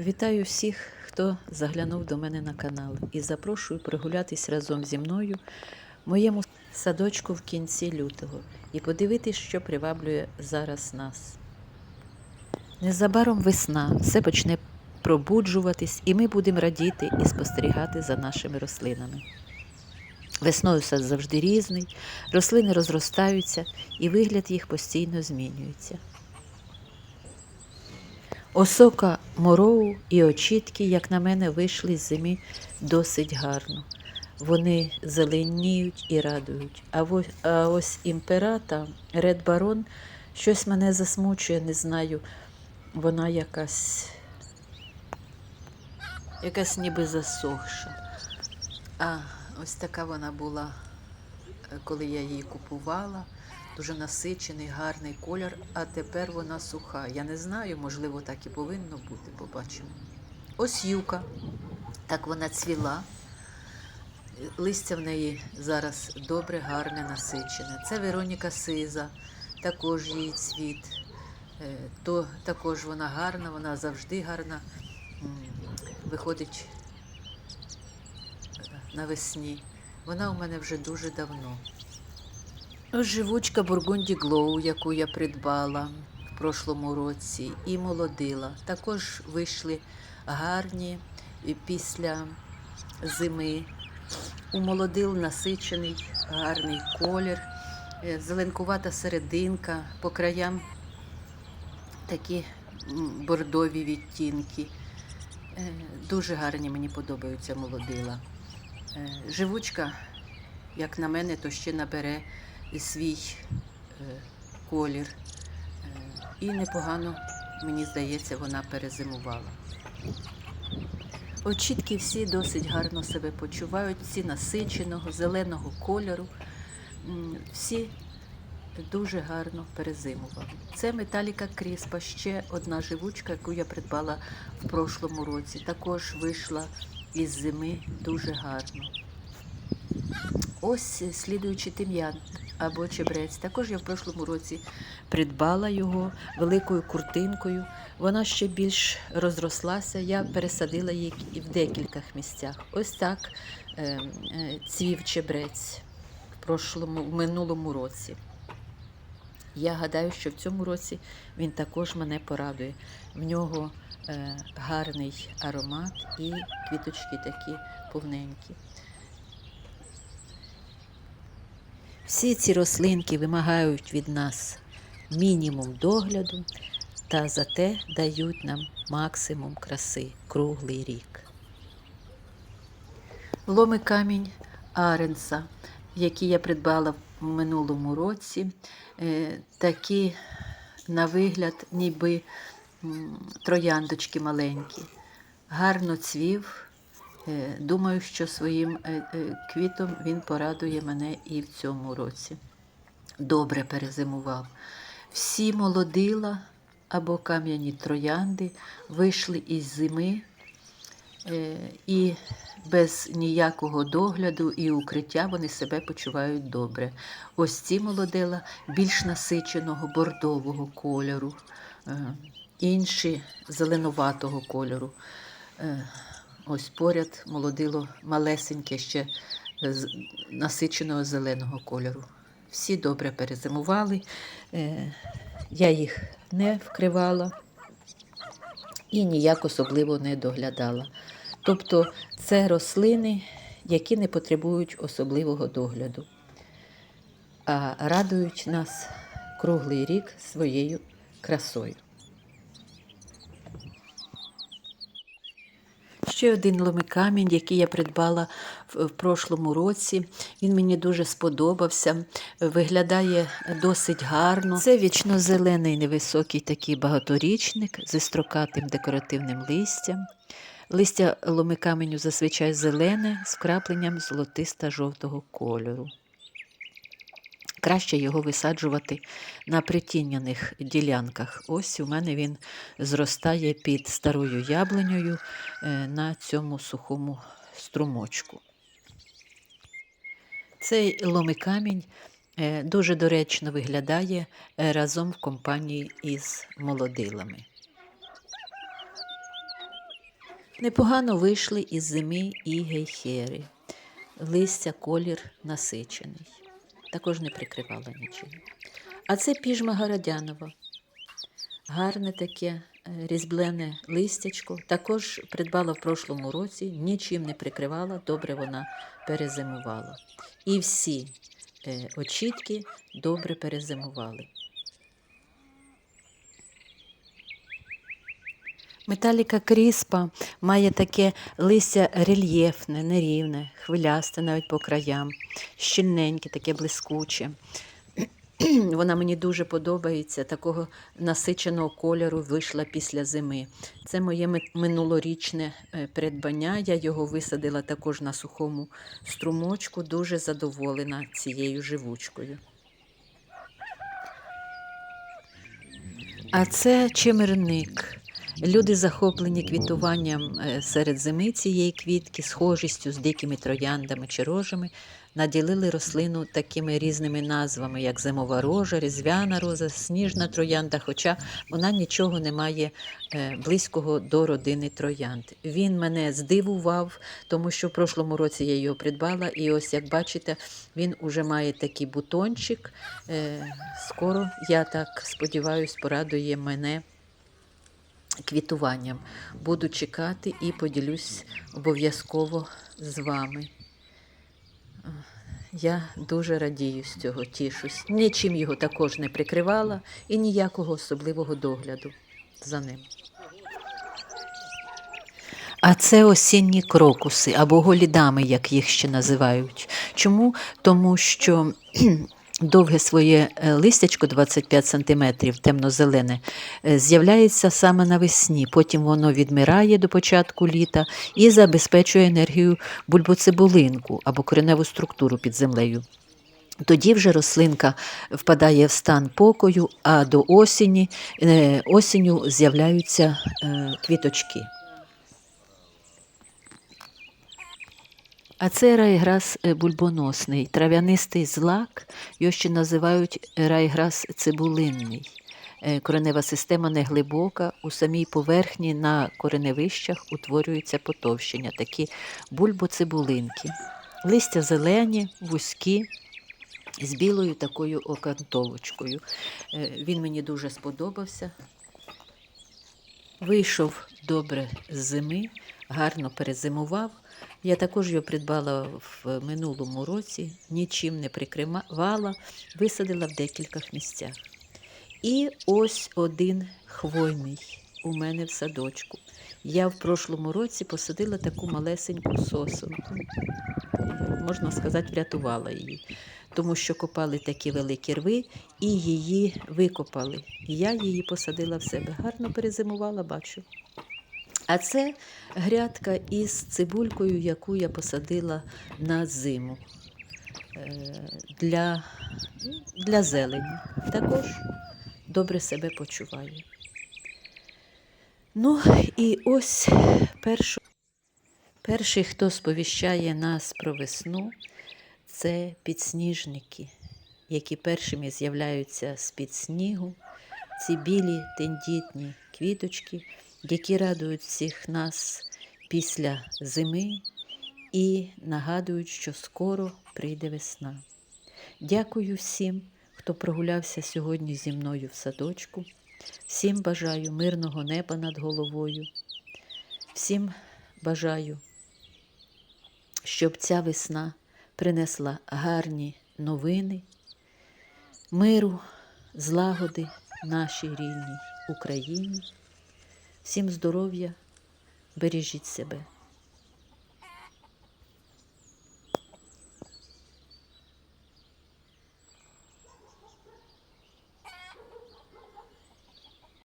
Вітаю всіх, хто заглянув до мене на канал, і запрошую прогулятись разом зі мною моєму садочку в кінці лютого і подивитись, що приваблює зараз нас. Незабаром весна, все почне пробуджуватись, і ми будемо радіти і спостерігати за нашими рослинами. Весною сад завжди різний, рослини розростаються, і вигляд їх постійно змінюється. Осока мороу і очітки, як на мене, вийшли з зими досить гарно. Вони зеленіють і радують. А ось, а ось імперата, Ред Барон, щось мене засмучує, не знаю. Вона якась, якась ніби засохша. А ось така вона була, коли я її купувала. Дуже насичений, гарний колір, а тепер вона суха. Я не знаю, можливо, так і повинно бути, побачимо. Ось юка. Так вона цвіла. Листя в неї зараз добре, гарне, насичене. Це Вероніка Сиза, також її цвіт. Е, То також вона гарна, вона завжди гарна. Виходить е, навесні. Вона у мене вже дуже давно. Живучка Бургунді Глоу, яку я придбала в прошлому році, і молодила. Також вийшли гарні після зими. У молодил насичений, гарний колір, е, зеленкувата серединка, по краям такі бордові відтінки. Е, Дуже гарні мені подобаються молодила. Е, Живучка, як на мене, то ще набере свій е, колір. Е, І непогано, мені здається, вона перезимувала. Очітки всі досить гарно себе почувають, всі насиченого, зеленого кольору. Всі дуже гарно перезимували. Це металіка кріспа, ще одна живучка, яку я придбала в прошлому році. Також вийшла із зими дуже гарно. Ось е, слідуючий тим'ян або чебрець. Також я в прошлому році придбала його великою куртинкою. Вона ще більш розрослася. Я пересадила її і в декількох місцях. Ось так е, е, цвів чебрець в прошлому, в минулому році. Я гадаю, що в цьому році він також мене порадує. В нього е, гарний аромат і квіточки такі повненькі. Всі ці рослинки вимагають від нас мінімум догляду та зате дають нам максимум краси круглий рік. Ломи камінь Аренса, який я придбала в минулому році, е, такі на вигляд, ніби трояндочки маленькі. Гарно цвів. Е, Думаю, що своїм е, е, квітом він порадує мене і в цьому році. Добре перезимував. Всі молодила або кам'яні троянди вийшли із зими і без ніякого догляду і укриття вони себе почувають добре. Ось ці молодила більш насиченого бордового кольору, інші зеленуватого кольору. Ось поряд молодило малесеньке ще насиченого зеленого кольору. Всі добре перезимували. Е, Я їх не вкривала і ніяк особливо не доглядала. Тобто це рослини, які не потребують особливого догляду, а радують нас круглий рік своєю красою. Ще один ломикамінь, який я придбала в, прошлому році. Він мені дуже сподобався. Виглядає досить гарно. Це вічно-зелений невисокий такий багаторічник зі строкатим декоративним листям. Листя ломикаменю зазвичай зелене з вкрапленням золотиста-жовтого кольору. Краще його висаджувати на притінняних ділянках. Ось у мене він зростає під старою яблунею е, на цьому сухому струмочку. Цей ломикамінь е, дуже доречно виглядає е, разом в компанії із молодилами. Непогано вийшли із зими і гейхери. Листя колір насичений. Також не прикривала нічим. А це піжма Городянова. Гарне таке е, різьблене листячко. Також придбала в прошлому році, нічим не прикривала, добре вона перезимувала. І всі е, очітки добре перезимували. Металіка кріспа має таке листя рельєфне, нерівне, хвилясте навіть по краям, щільненьке, таке блискуче. Вона мені дуже подобається, такого насиченого кольору вийшла після зими. Це моє минулорічне е, придбання. Я його висадила також на сухому струмочку, дуже задоволена цією живучкою. А це чимирник. Люди захоплені квітуванням е, серед зими цієї квітки, схожістю з дикими трояндами чи рожами, наділили рослину такими різними назвами, як зимова рожа, різдвяна роза, сніжна троянда, хоча вона нічого не має е, близького до родини троянд. Він мене здивував, тому що в прошлому році я його придбала, і ось як бачите, він уже має такий бутончик. Е, Скоро, я так сподіваюся, порадує мене квітуванням. Буду чекати і поділюсь обов'язково з вами. Я дуже радію з цього, тішусь. Нічим його також не прикривала і ніякого особливого догляду за ним. А це осінні крокуси або голідами, як їх ще називають. Чому? Тому що довге своє е, листячко 25 см, темно-зелене, е, з'являється саме навесні. Потім воно відмирає до початку літа і забезпечує енергію бульбоцибулинку або кореневу структуру під землею. Тоді вже рослинка впадає в стан покою, а до осені, е, осінню з'являються квіточки. А це райграс е, бульбоносний, трав'янистий злак, його ще називають райграс цибулинний. Е, Коренева система неглибока, у самій поверхні на кореневищах утворюються потовщення, такі бульбоцибулинки. Листя зелені, вузькі, з білою такою окантовочкою. Е, Він мені дуже сподобався. Вийшов добре з зими, гарно перезимував. Я також його придбала в минулому році, нічим не прикривала, висадила в декількох місцях. І ось один хвойний у мене в садочку. Я в прошлому році посадила таку малесеньку сосонку. Можна сказати, врятувала її, тому що копали такі великі рви і її викопали. Я її посадила в себе. Гарно перезимувала, бачу. А це грядка із цибулькою, яку я посадила на зиму е, для, для зелені. Також добре себе почуває. Ну і ось першу, перший, хто сповіщає нас про весну, це підсніжники, які першими з'являються з-під снігу, ці білі тендітні квіточки, які радують всіх нас після зими і нагадують, що скоро прийде весна. Дякую всім, хто прогулявся сьогодні зі мною в садочку. Всім бажаю мирного неба над головою. Всім бажаю, щоб ця весна принесла гарні новини, миру, злагоди нашій рідній Україні. Всім здоров'я, бережіть себе.